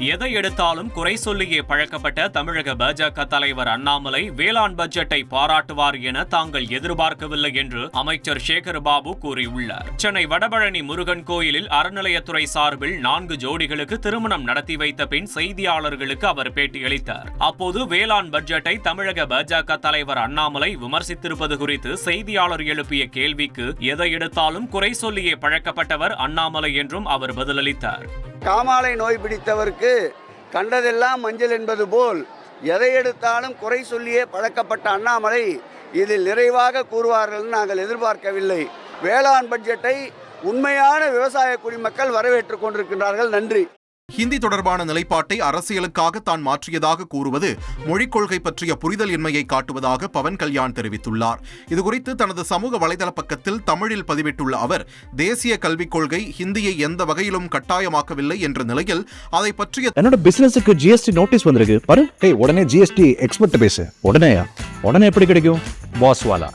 எதை எடுத்தாலும் குறை சொல்லியே பழக்கப்பட்ட தமிழக பாஜக தலைவர் அண்ணாமலை வேளாண் பட்ஜெட்டை பாராட்டுவார் என தாங்கள் எதிர்பார்க்கவில்லை என்று அமைச்சர் சேகர் பாபு கூறியுள்ளார். சென்னை வடபழனி முருகன் கோயிலில் அறநிலையத்துறை சார்பில் நான்கு ஜோடிகளுக்கு திருமணம் நடத்தி வைத்த பின் செய்தியாளர்களுக்கு அவர் பேட்டியளித்தார். அப்போது வேளாண் பட்ஜெட்டை தமிழக பாஜக தலைவர் அண்ணாமலை விமர்சித்திருப்பது குறித்து செய்தியாளர் எழுப்பிய கேள்விக்கு எதை எடுத்தாலும் குறை சொல்லியே பழக்கப்பட்டவர் அண்ணாமலை என்றும் அவர் பதிலளித்தார். காமாலை நோய் பிடித்தவருக்கு கண்டதெல்லாம் மஞ்சள் என்பது போல். எதை எடுத்தாலும் குறை சொல்லியே பழக்கப்பட்ட அண்ணாமலை இதில் நிறைவாக கூறுவார்கள் நாங்கள் எதிர்பார்க்கவில்லை. வேளாண் பட்ஜெட்டை உண்மையான விவசாய குடிமக்கள் வரவேற்றுக் கொண்டிருக்கின்றார்கள். நன்றி. ஹிந்தி தொடர்பான நிலைப்பாட்டை அரசியலுக்காக தான் மாற்றியதாக கூறுவது மொழிக் கொள்கை பற்றிய புரிதல் இன்மையை காட்டுவதாக பவன் கல்யாண் தெரிவித்துள்ளார். இதுகுறித்து தனது சமூக வலைதள பக்கத்தில் தமிழில் பதிவிட்டுள்ள அவர் தேசிய கல்விக் கொள்கை ஹிந்தியை எந்த வகையிலும் கட்டாயமாக்கவில்லை என்ற நிலையில் அதை பற்றிய என்னோட பிசினஸுக்கு ஜிஎஸ்டி நோட்டீஸ் வந்திருக்கு. பாரு உடனே ஜிஎஸ்டி எக்ஸ்பர்ட் பேசு. உடனேயா உடனே எப்படி கிடைக்கும்? பாஸ் வாலா.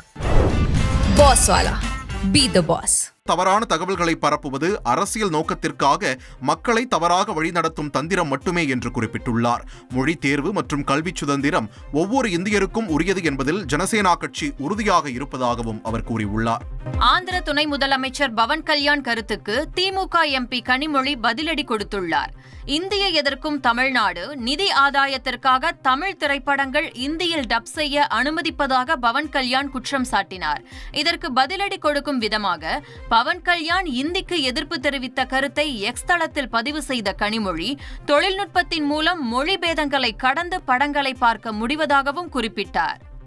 Boss Wala. Be the boss. தவறான தகவல்களை பரப்புவது அரசியல் நோக்கத்திற்காக மக்களை தவறாக வழிநடத்தும் தந்திரம் மட்டுமே என்று குறிப்பிட்டுள்ளார். மொழி தேர்வு மற்றும் கல்வி சுதந்திரம் ஒவ்வொரு இந்தியருக்கும் உரியது என்பதில் ஜனசேனா கட்சி உறுதியாக இருப்பதாகவும் அவர் கூறியுள்ளார். ஆந்திர துணை முதலமைச்சர் பவன் கல்யாண் கருத்துக்கு திமுக எம்பி கனிமொழி பதிலடி கொடுத்துள்ளார். இந்திய எதிர்க்கும் தமிழ்நாடு நிதி ஆதாயத்திற்காக தமிழ் திரைப்படங்கள் இந்தியில் டப் செய்ய அனுமதிப்பதாக பவன் கல்யாண் குற்றம் சாட்டினார். இதற்கு பதிலடி கொடுக்கும் விதமாக பவன் கல்யாண் இந்திக்கு எதிர்ப்பு தெரிவித்த கருத்தை எக்ஸ் தளத்தில் பதிவு செய்த கனிமொழி தொழில்நுட்பத்தின் மூலம் மொழி பேதங்களை கடந்து படங்களை பார்க்க முடிவதாகவும் குறிப்பிட்டார்.